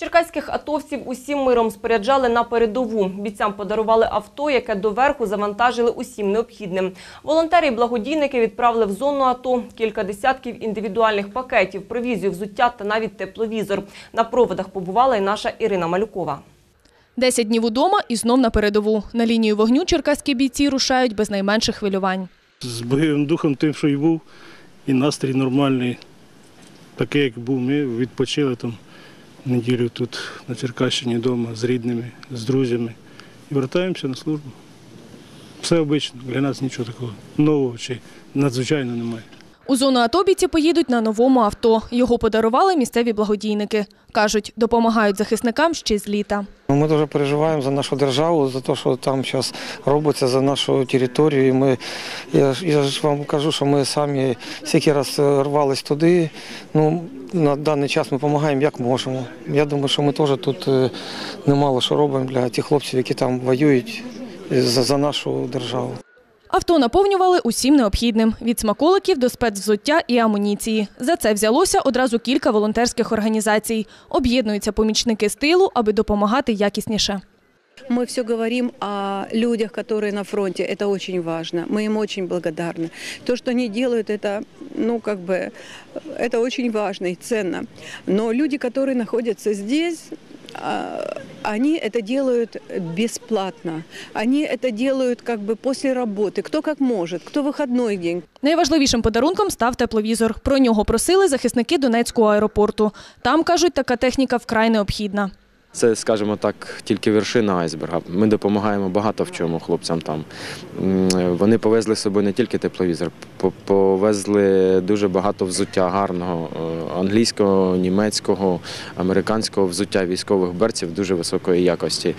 Черкаських атовців усім миром споряджали на передову. Бійцям подарували авто, яке доверху завантажили усім необхідним. Волонтери і благодійники відправили в зону АТО кілька десятків індивідуальних пакетів, провізію, взуття та навіть тепловізор. На проводах побувала і наша Ірина Малюкова. Десять днів удома і знов на передову. На лінію вогню черкаські бійці рушають без найменших хвилювань. з бойовим духом тим, що і був, і настрій нормальний, такий, як був. Ми відпочили там неділю тут на Черкащині вдома з рідними, з друзями і вертаємося на службу. Все обично, для нас нічого такого нового чи надзвичайно немає. У зону АТО бійці поїдуть на новому авто. Його подарували місцеві благодійники. Кажуть, допомагають захисникам ще з літа. Ну, Ми дуже переживаємо за нашу державу, за те, що там зараз робиться за нашу територію. І ми, я, ж- я ж вам кажу, що ми самі стільки раз е, рвались туди. Ну, на даний час ми допомагаємо як можемо. Я думаю, що ми теж тут е, немало що робимо для тих хлопців, які там воюють е, за, за нашу державу. Авто наповнювали усім необхідним – від смаколиків до спецвзуття і амуніції. За це взялося одразу кілька волонтерських організацій. Об'єднуються помічники з тилу, аби допомагати якісніше. Мы все говорим о людях, которые на фронте. Это очень важно. Мы им очень благодарны. То, что они делают, это, ну, как бы, это очень важно и ценно. Но люди, которые находятся здесь, а, они это делают бесплатно. Они это делают как бы после работы. Кто как может, кто выходной день, Найважливішим подарунком став тепловізор. Про нього просили захисники Донецького аеропорту. Там, кажуть, така техніка вкрай необхідна. Це, скажімо так, тільки вершина айсберга. Ми допомагаємо багато в чому хлопцям там. Вони повезли з собою не тільки тепловізор, повезли дуже багато взуття гарного е, англійського, німецького, американського взуття військових берців дуже високої якості.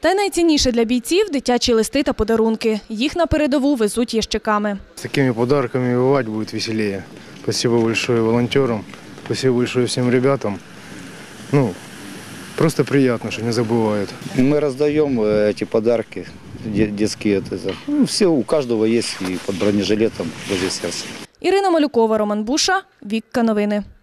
Та й найцінніше для бійців – дитячі листи та подарунки. Їх на передову везуть ящиками. С такими подарками воевать будет веселее. Спасибо большое волонтерам, спасибо большое всем ребятам. Ну, просто приятно, что не забывают. Мы раздаем э, эти подарки де- детские. это, это. Ну, все, у каждого есть и под бронежилетом возле сердца. Ірина Малюкова, Роман Буша, Вікка Новини.